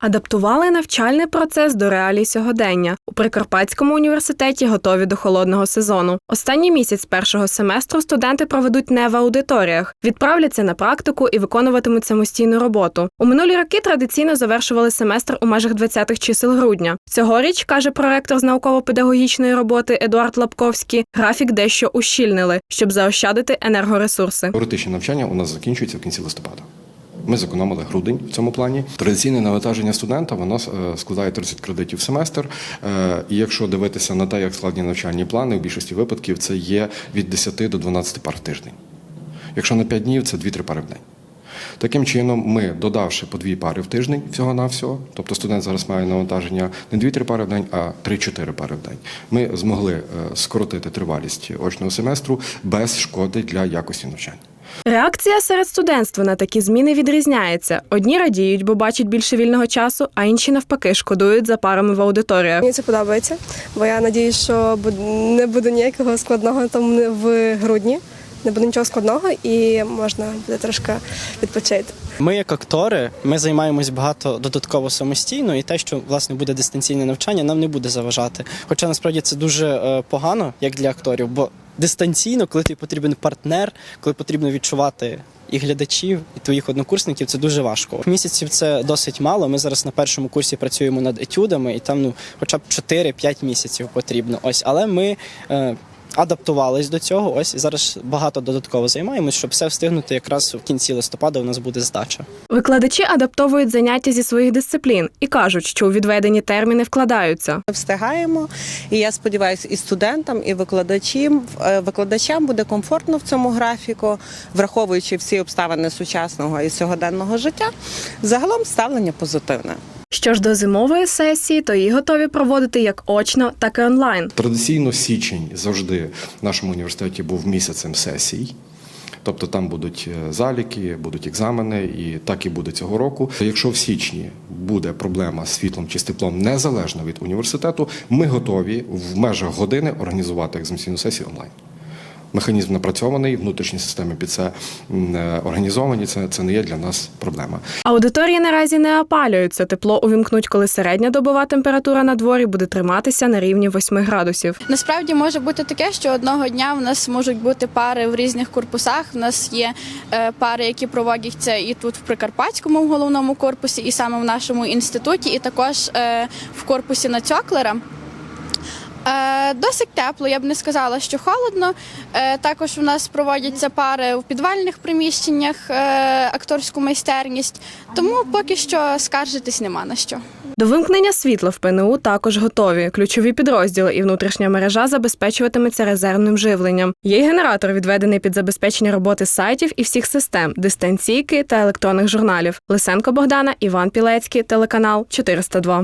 Адаптували навчальний процес до реалій сьогодення. У Прикарпатському університеті готові до холодного сезону. Останній місяць першого семестру студенти проведуть не в аудиторіях, відправляться на практику і виконуватимуть самостійну роботу. У минулі роки традиційно завершували семестр у межах 20-х чисел грудня. Цьогоріч, каже проректор з науково-педагогічної роботи Едуард Лапковський, графік дещо ущільнили, щоб заощадити енергоресурси. Теоретичне навчання у нас закінчується в кінці листопада. Ми зекономили грудень в цьому плані. Традиційне навантаження студента воно е, складає 30 кредитів в семестр. Е, І якщо дивитися на те, як складні навчальні плани, в більшості випадків це є від 10 до 12 пар в тиждень. Якщо на 5 днів, це 2-3 пари в день. Таким чином, ми, додавши по дві пари в тиждень всього-навсього, тобто студент зараз має навантаження не 2-3 пари в день, а 3-4 пари в день, ми змогли е, скоротити тривалість очного семестру без шкоди для якості навчання. Реакція серед студентства на такі зміни відрізняється. Одні радіють, бо бачать більше вільного часу, а інші навпаки шкодують за парами в аудиторіях. Мені це подобається, бо я надіюсь, що не буде ніякого складного там в грудні. Не буде нічого складного і можна буде трошки відпочити. Ми, як актори, ми займаємось багато додатково самостійно, і те, що власне буде дистанційне навчання, нам не буде заважати. Хоча насправді це дуже е, погано, як для акторів, бо дистанційно, коли тобі потрібен партнер, коли потрібно відчувати. І глядачів, і твоїх однокурсників це дуже важко. Місяців це досить мало. Ми зараз на першому курсі працюємо над етюдами, і там ну хоча б 4-5 місяців потрібно. Ось, але ми е, адаптувались до цього. Ось і зараз багато додатково займаємось, щоб все встигнути. Якраз в кінці листопада у нас буде здача. Викладачі адаптовують заняття зі своїх дисциплін і кажуть, що у відведені терміни вкладаються. Ми встигаємо, і я сподіваюся, і студентам, і викладачам, е, викладачам буде комфортно в цьому графіку, враховуючи всі обставини сучасного і сьогоденного життя. Загалом ставлення позитивне. Що ж до зимової сесії, то її готові проводити як очно, так і онлайн. Традиційно січень завжди в нашому університеті був місяцем сесій. Тобто там будуть е, заліки, будуть екзамени, і так і буде цього року. Якщо в січні буде проблема з світлом чи з теплом незалежно від університету, ми готові в межах години організувати екзаменційну сесію онлайн. Механізм напрацьований, внутрішні системи під це е, організовані. Це, це не є для нас проблема. Аудиторії наразі не опалюються. Тепло увімкнуть, коли середня добова температура на дворі буде триматися на рівні 8 градусів. Насправді може бути таке, що одного дня в нас можуть бути пари в різних корпусах. У нас є е, пари, які проводяться і тут в Прикарпатському в головному корпусі, і саме в нашому інституті, і також е, в корпусі Нацьоклера. Е, Досить тепло, я б не сказала, що холодно. Е, Також у нас проводяться пари в підвальних приміщеннях, е, акторську майстерність. Тому поки що скаржитись нема на що. До вимкнення світла в ПНУ також готові. Ключові підрозділи і внутрішня мережа забезпечуватиметься резервним живленням. Є й генератор, відведений під забезпечення роботи сайтів і всіх систем, дистанційки та електронних журналів. Лисенко Богдана, Іван Пілецький, телеканал 402.